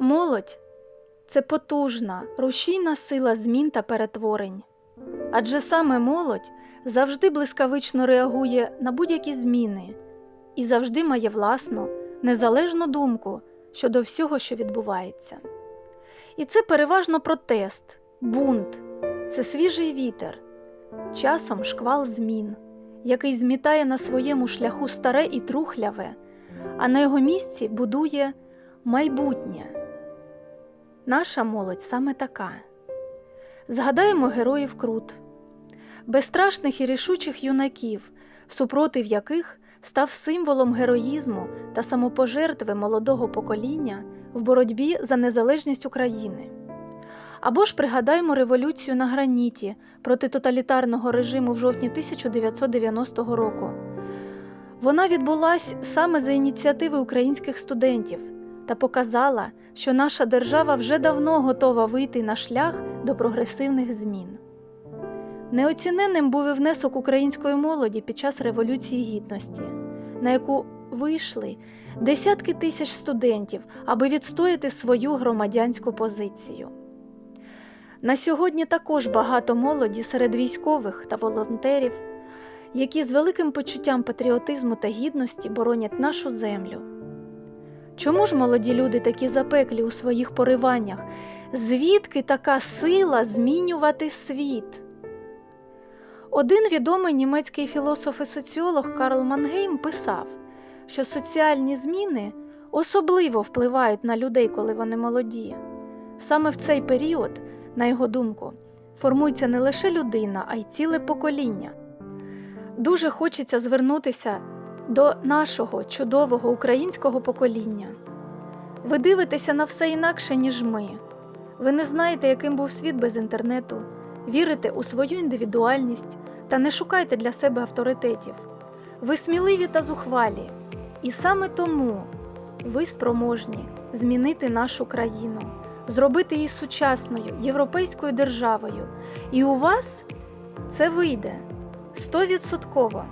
Молодь це потужна, рушійна сила змін та перетворень. Адже саме молодь завжди блискавично реагує на будь-які зміни і завжди має власну, незалежну думку щодо всього, що відбувається. І це переважно протест, бунт, це свіжий вітер, часом шквал змін, який змітає на своєму шляху старе і трухляве, а на його місці будує майбутнє. Наша молодь саме така. Згадаємо героїв Крут, безстрашних і рішучих юнаків, супротив яких став символом героїзму та самопожертви молодого покоління в боротьбі за незалежність України. Або ж пригадаймо революцію на граніті проти тоталітарного режиму в жовтні 1990 року. Вона відбулась саме за ініціативи українських студентів та показала, що наша держава вже давно готова вийти на шлях до прогресивних змін. Неоціненним був і внесок української молоді під час Революції Гідності, на яку вийшли десятки тисяч студентів, аби відстояти свою громадянську позицію. На сьогодні також багато молоді серед військових та волонтерів, які з великим почуттям патріотизму та гідності боронять нашу землю. Чому ж молоді люди такі запеклі у своїх пориваннях? Звідки така сила змінювати світ? Один відомий німецький філософ і соціолог Карл Мангейм писав, що соціальні зміни особливо впливають на людей, коли вони молоді. Саме в цей період, на його думку, формується не лише людина, а й ціле покоління. Дуже хочеться звернутися до нашого чудового українського покоління. Ви дивитеся на все інакше, ніж ми. Ви не знаєте, яким був світ без інтернету, вірите у свою індивідуальність та не шукайте для себе авторитетів. Ви сміливі та зухвалі, і саме тому ви спроможні змінити нашу країну, зробити її сучасною європейською державою. І у вас це вийде стовідсотково.